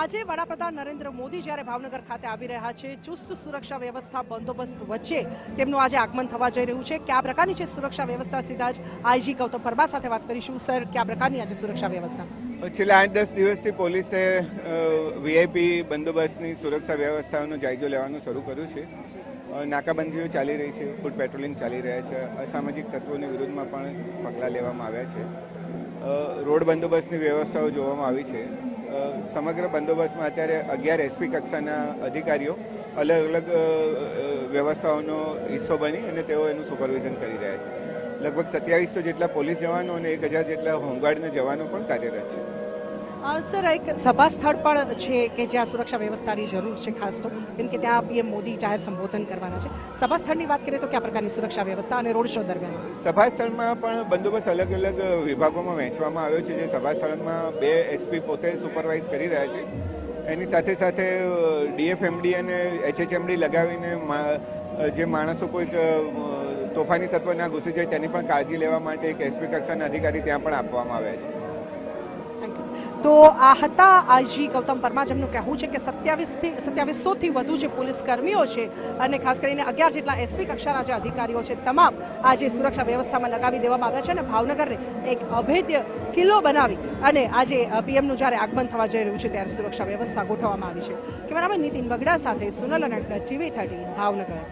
આજે વડાપ્રધાન નરેન્દ્ર મોદી જ્યારે ભાવનગર ખાતે આવી રહ્યા છે, ચુસ્ત સુરક્ષા વ્યવસ્થા બંદોબસ્ત વચ્ચે તેમનું આજે આગમન થવા જઈ રહ્યું છે. કયા પ્રકારની છે સુરક્ષા વ્યવસ્થા? સીધા જ આઈજી ગૌતમ પરમાર સાથે વાત કરીશું. સર, કયા પ્રકારની આજે સુરક્ષા વ્યવસ્થા? છેલ્લા આઠ દસ દિવસથી પોલીસે વીઆઈપી બંદોબસ્તની સુરક્ષા વ્યવસ્થાનો જાયજો લેવાનું શરૂ કર્યું છે. નાકાબંધીઓ ચાલી રહી છે, ફૂડ પેટ્રોલિંગ ચાલી રહ્યા છે. અસામાજિક તત્વોની વિરુદ્ધમાં પણ પગલાં લેવામાં આવ્યા છે. રોડ બંદોબસ્તની વ્યવસ્થાઓ જોવામાં આવી છે. સમગ્ર બંદોબસ્તમાં અત્યારે અગિયાર એસપી કક્ષાના અધિકારીઓ અલગ અલગ વ્યવસ્થાઓનો હિસ્સો બની અને તેઓ એનું સુપરવિઝન કરી રહ્યા છે. લગભગ સત્યાવીસો જેટલા પોલીસ જવાનો અને એક હજાર જેટલા હોમગાર્ડના જવાનો પણ કાર્યરત છે. સર એક સભા સ્થળ પણ છે કે જ્યાં સુરક્ષા વ્યવસ્થાની જરૂર છે ખાસ તો. કેમ કે ત્યાં પીએમ મોદી જાહેર સંબોધન કરવાના છે. સભા સ્થળની વાત કરીએ તો કયા પ્રકારની સુરક્ષા વ્યવસ્થા અને રોડ શો દરમિયાન? સભા સ્થળમાં પણ બંદોબસ્ત અલગ અલગ વિભાગોમાં વહેંચવામાં આવ્યો છે. જે સભા સ્થળમાં બે એસપી પોતે સુપરવાઇઝ કરી રહ્યા છે. એની સાથે સાથે ડીએફએમડી અને એચએચએમડી લગાવીને જે માણસો કોઈક તોફાની તત્વ ના ઘૂસી જાય તેની પણ કાળજી લેવા માટે એક એસપી કક્ષાના અધિકારી ત્યાં પણ આપવામાં આવ્યા છે. તો આ હતા આજી ગૌતમ પરમાર જેમનું કહેવું છે કે સત્યાવીસથી, સત્યાવીસોથી વધુ જે પોલીસ કર્મીઓ છે અને ખાસ કરીને અગિયાર જેટલા એસપી કક્ષાના જે અધિકારીઓ છે, તમામ આજે સુરક્ષા વ્યવસ્થામાં લગાવી દેવામાં આવ્યા છે અને ભાવનગરને એક અભેદ્ય કિલ્લો બનાવી અને આજે પીએમનું જ્યારે આગમન થવા જઈ રહ્યું છે ત્યારે સુરક્ષા વ્યવસ્થા ગોઠવવામાં આવી છે. કેમેરામેન નીતિન બગડા સાથે સુનલ અને ટીવી થર્ટી ભાવનગર.